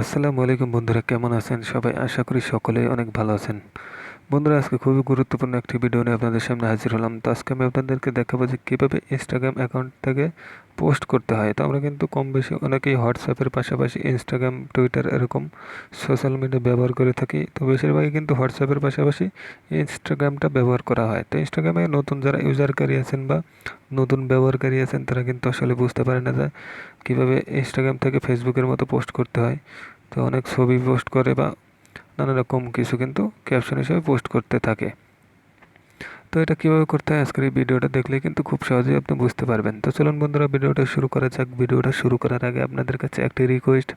আসসালামু আলাইকুম বন্ধুরা কেমন আছেন? সবাই আশা করি সকলেই অনেক ভালো আছেন। বন্ধুরা, আজকে খুবই গুরুত্বপূর্ণ একটি ভিডিও নিয়ে আপনাদের সামনে হাজির হলাম। তো আজকে আমি আপনাদেরকে দেখাবো যে কীভাবে ইনস্টাগ্রাম অ্যাকাউন্ট থেকে পোস্ট করতে হয়। তো আমরা কিন্তু কম বেশি অনেকেই হোয়াটসঅ্যাপের পাশাপাশি ইনস্টাগ্রাম টুইটার এরকম সোশ্যাল মিডিয়া ব্যবহার করে থাকি। তো বেশিরভাগই কিন্তু হোয়াটসঅ্যাপের পাশাপাশি ইনস্টাগ্রামটা ব্যবহার করা হয়। তো ইনস্টাগ্রামে নতুন যারা ইউজারকারী আছেন বা নতুন ব্যবহারকারী আছেন, তারা কিন্তু আসলে বুঝতে পারে না যে কীভাবে ইনস্টাগ্রাম থেকে ফেসবুকের মতো পোস্ট করতে হয়। তো অনেক ছবি পোস্ট করে বা নানা রকম কিছু কিন্তু ক্যাপশন হিসেবে পোস্ট করতে থাকে। তো এটা কীভাবে করতে হয় আজকের এই ভিডিওটা দেখলে কিন্তু খুব সহজেই আপনি বুঝতে পারবেন। তো চলুন বন্ধুরা ভিডিওটা শুরু করা যাক। ভিডিওটা শুরু করার আগে আপনাদের কাছে একটি রিকোয়েস্ট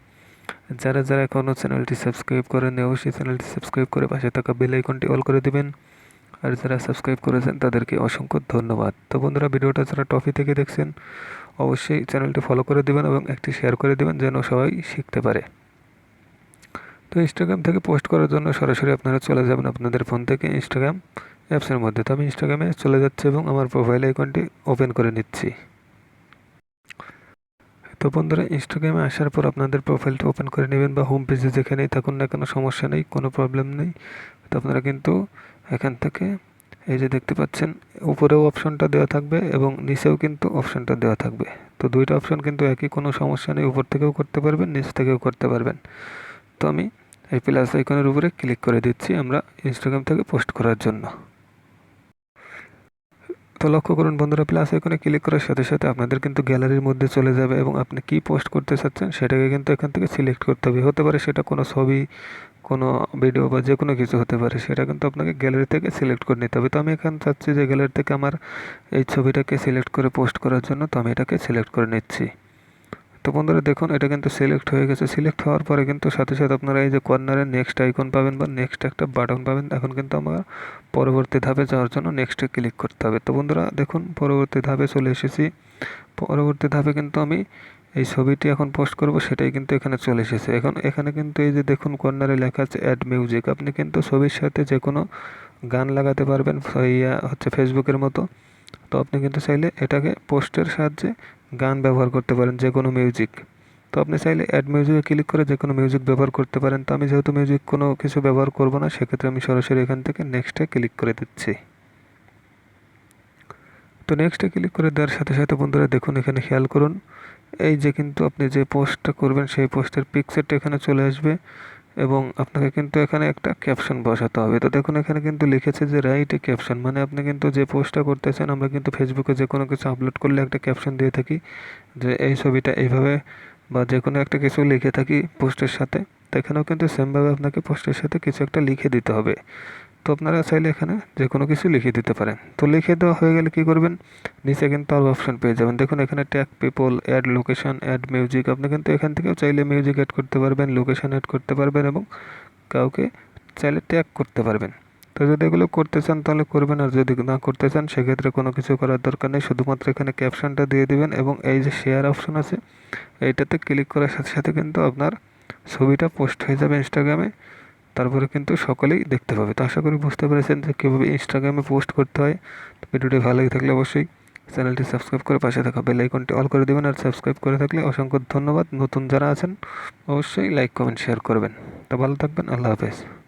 যারা যারা এখনও চ্যানেলটি সাবস্ক্রাইব করেন অবশ্যই চ্যানেলটি সাবস্ক্রাইব করে পাশে থাকা বেল আইকনটি অল করে দিবেন। আর যারা সাবস্ক্রাইব করেছেন, তাদেরকে অসংখ্য ধন্যবাদ। তো বন্ধুরা ভিডিওটা যারা টপি থেকে দেখছেন, অবশ্যই চ্যানেলটি ফলো করে দেবেন এবং একটি শেয়ার করে দেবেন, যেন সবাই শিখতে পারে। তো ইনস্টাগ্রাম থেকে পোস্ট করার জন্য সরাসরি আপনারা চলে যাবেন আপনাদের ফোন থেকে ইনস্টাগ্রাম অ্যাপসের মধ্যে। তো আমি ইনস্টাগ্রামে চলে যাচ্ছি এবং আমার প্রোফাইল আইকনটি ওপেন করে নিচ্ছি। তো বন্ধুরা ইনস্টাগ্রামে আসার পর আপনাদের প্রোফাইলটা ওপেন করে নেবেন বা হোম পেজে যেখানেই থাকুন না কোনো, সমস্যা নেই, কোনো প্রবলেম নেই। তো আপনারা কিন্তু এখান থেকে এই যে দেখতে পাচ্ছেন, উপরেও অপশনটা দেওয়া থাকবে এবং নিচেও কিন্তু অপশনটা দেওয়া থাকবে। তো দুইটা অপশন কিন্তু একই, কোনো সমস্যা নেই, উপর থেকেও করতে পারবেন, নিচ থেকেও করতে পারবেন। তো আমি এই প্লাস আইকনের উপরে ক্লিক করে দিচ্ছি আমরা ইনস্টাগ্রাম থেকে পোস্ট করার জন্য। তো লক্ষ্য করুন বন্ধুরা প্লাস আইকনে ক্লিক করার সাথে সাথে আপনাদের কিন্তু গ্যালারির মধ্যে চলে যাবে এবং আপনি কি পোস্ট করতে চাচ্ছেন সেটাকে কিন্তু এখান থেকে সিলেক্ট করতে হবে। হতে পারে সেটা কোনো ছবি, কোনো ভিডিও বা যে কোনো কিছু হতে পারে, সেটা কিন্তু আপনাকে গ্যালারি থেকে সিলেক্ট করে নিতে হবে। তো আমি এখানে চাচ্ছি যে গ্যালারি থেকে আমার এই ছবিটাকে সিলেক্ট করে পোস্ট করার জন্য, তো আমি এটাকে সিলেক্ট করে নিচ্ছি। তো বন্ধুরা দেখুন, এটা কিন্তু সিলেক্ট হয়ে গেছে। সিলেক্ট হওয়ার পরে কিন্তু সাথে সাথে আপনারা এই যে কর্নারে নেক্সট আইকন পাবেন বা নেক্সট একটা বাটন পাবেন। এখন কিন্তু আমার পরবর্তী ধাপে যাওয়ার জন্য নেক্সটে ক্লিক করতে হবে। তো বন্ধুরা দেখুন, পরবর্তী ধাপে চলে এসেছি। পরবর্তী ধাপে কিন্তু আমি এই ছবিটি এখন পোস্ট করব, সেটাই কিন্তু এখানে চলে এসেছে। এখন এখানে কিন্তু এই যে দেখুন কর্নারে লেখা আছে অ্যাড মিউজিক আপনি কিন্তু ছবির সাথে যে কোনো গান লাগাতে পারবেন, ইয়া হচ্ছে ফেসবুকের মতো। তো আপনি কিন্তু চাইলে এটাকে পোস্টের সাহায্যে গান ব্যবহার করতে পারেন, যে কোনো মিউজিক তো আপনি চাইলে অ্যাড মিউজিকে ক্লিক করে যে কোনো মিউজিক ব্যবহার করতে পারেন। তো আমি যেহেতু মিউজিক কোনো কিছু ব্যবহার করব না, সেক্ষেত্রে আমি সরাসরি এখান থেকে নেক্সটে ক্লিক করে দিচ্ছি। তো নেক্সটে ক্লিক করে দেওয়ার সাথে সাথে বন্ধুরা দেখুন, এখানে খেয়াল করুন। এই যে কিন্তু আপনি যে পোস্টটা করবেন, সেই পোস্টের পিকচারটা এখানে চলে আসবে। এবং আপনাকে কিন্তু এখানে একটা ক্যাপশন বসাতে হবে। তো দেখুন, এখানে কিন্তু লিখেছে যে রাইট এ ক্যাপশন মানে আপনি কিন্তু যে পোস্টটা করতেছেন, আমরা কিন্তু ফেসবুকে যে কোনো কিছু আপলোড করলে একটা ক্যাপশন দিয়ে থাকি যে, এই ছবিটা এইভাবে বা যে কোনো একটা কিছু লিখে থাকি পোস্টের সাথে। তো এখানেও কিন্তু সেমভাবে আপনাকে পোস্টের সাথে কিছু একটা লিখে দিতে হবে। তো আপনারা চাইলে এখানে যে কোনো কিছু লিখে দিতে পারেন। তো লিখে দেওয়া হয়ে গেলে কী করবেন? নিচে কিন্তু আরও অপশন পেয়ে যাবেন। দেখুন, এখানে tag people add location add music আপনি কিন্তু এখান থেকেও চাইলে মিউজিক অ্যাড করতে পারবেন লোকেশন অ্যাড করতে পারবেন এবং কাউকে চাইলে ট্যাগ করতে পারবেন। তো যদি এগুলো করতে চান তাহলে করবেন, আর যদি না করতে চান সেক্ষেত্রে কোনো কিছু করার দরকার নেই। শুধুমাত্র এখানে ক্যাপশনটা দিয়ে দিবেন এবং এই যে শেয়ার অপশন আছে, এইটাতে ক্লিক করার সাথে সাথে কিন্তু আপনার ছবিটা পোস্ট হয়ে যাবে ইনস্টাগ্রামে তারপরে কিন্তু সকলেই দেখতে পাবে। তো আশা করি বুঝতে পেরেছেন যে কীভাবে ইনস্টাগ্রামে পোস্ট করতে হয়। ভিডিওটি ভালো লাগে থাকলে অবশ্যই চ্যানেলটি সাবস্ক্রাইব করে পাশে থাকা বেল আইকনটি অল করে দেবেন আর সাবস্ক্রাইব করে থাকলে অসংখ্য ধন্যবাদ। নতুন যারা আছেন, অবশ্যই লাইক কমেন্ট শেয়ার করবেন। তো ভালো থাকবেন, আল্লাহ হাফেজ।